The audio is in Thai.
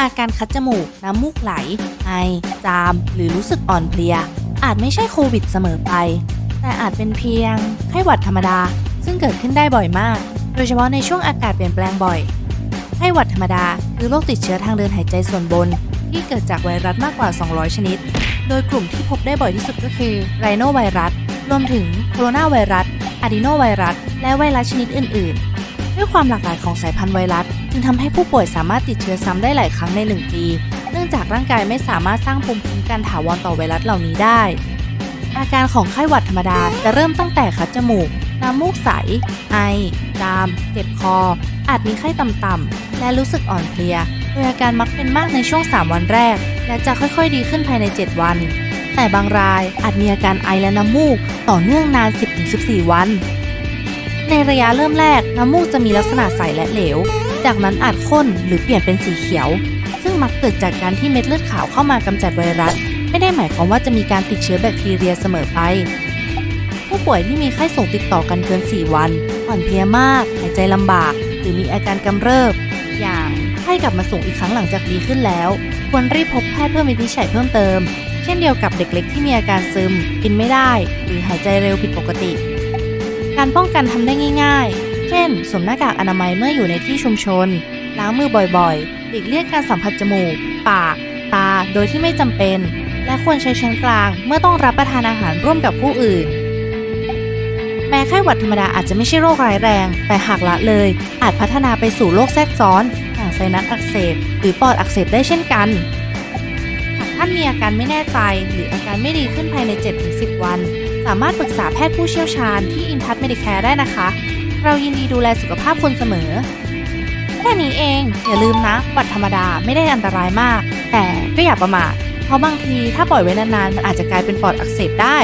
อาการคัดจมูก น้ำมูกไหล ไอ จาม หรือรู้สึกอ่อนเพลีย อาจไม่ใช่โควิดเสมอไป แต่อาจเป็นเพียงไข้หวัดธรรมดา ซึ่งเกิดขึ้นได้บ่อยมาก โดยเฉพาะในช่วงอากาศเปลี่ยนแปลงบ่อย ไข้หวัดธรรมดา คือโรคติดเชื้อทางเดินหายใจส่วนบน ที่เกิดจากไวรัสมากกว่า 200 ชนิด โดยกลุ่มที่พบได้บ่อยที่สุดก็คือไรโนไวรัส รวมถึงโคโรนาไวรัสอะดีโนไวรัส และไวรัสชนิดอื่น ๆ ด้วยความหลากหลายของสายพันธุ์ไวรัสจึงทำให้ผู้ป่วยสามารถติดเชื้อซ้ำได้หลายครั้งใน 1 ปี เนื่องจากร่างกายไม่สามารถสร้างภูมิคุ้มกันถาวรต่อไวรัสเหล่านี้ได้ อาการของไข้หวัดธรรมดาจะเริ่มตั้งแต่คัดจมูก น้ำมูกใส ไอ จาม เจ็บคอ อาจมีไข้ต่ำๆ และรู้สึกอ่อนเพลีย โดยอาการมักเป็นมากในช่วง 3 วันแรก และจะค่อยๆ ดีขึ้นภายใน 7 วัน แต่บางรายอาจมีอาการไอและน้ำมูก ต่อเนื่องนาน 10-14 วัน ในระยะเริ่มแรกน้ำมูกจะมีลักษณะใสและเหลว จากนั้นอาจข้นหรือเปลี่ยนเป็นสีเขียว ซึ่งมักเกิดจากการที่เม็ดเลือดขาวเข้ามากำจัดไวรัส ไม่ได้หมายความว่าจะมีการติดเชื้อแบคทีเรียเสมอไป ผู้ป่วยที่มีไข้สูงติดต่อกันเกิน 4 วัน อ่อนเพลียมาก หายใจลำบาก หรือมีอาการกำเริบ อย่างไข้กลับมาสูงอีกครั้งหลังจากดีขึ้นแล้ว ควรรีบพบแพทย์เพื่อวินิจฉัยเพิ่มเติม เช่นเดียวกับเด็กเล็กที่มีอาการซึม กินไม่ได้ หรือหายใจเร็วผิดปกติ การป้องกันทำได้ง่าย ๆ เช่น สวมหน้ากากอนามัยเมื่ออยู่ในที่ชุมชน ล้างมือบ่อยๆ หลีกเลี่ยงการสัมผัสจมูก ปาก ตา โดยที่ไม่จำเป็น และควรใช้ช้อนกลางเมื่อต้องรับประทานอาหารร่วมกับผู้อื่น แม้ไข้หวัดธรรมดาอาจจะไม่ใช่โรคร้ายแรง แต่หากละเลย อาจพัฒนาไปสู่โรคแทรกซ้อนอย่างไซนัสอักเสบ หรือปอดอักเสบได้เช่นกันหากท่านมีอาการไม่แน่ใจหรืออาการไม่ดีขึ้นภายใน 7-10 วัน สามารถปรึกษาแพทย์ผู้เชี่ยวชาญที่อินทัศเมดิแคร์ได้นะคะ เรายินดีดูแลสุขภาพคุณเสมอ แค่นี้เอง อย่าลืมนะหวัดธรรมดาไม่ได้อันตรายมาก แต่ก็อย่าประมาทเพราะบางทีถ้าปล่อยไว้นานๆมันอาจจะกลายเป็นปอดอักเสบได้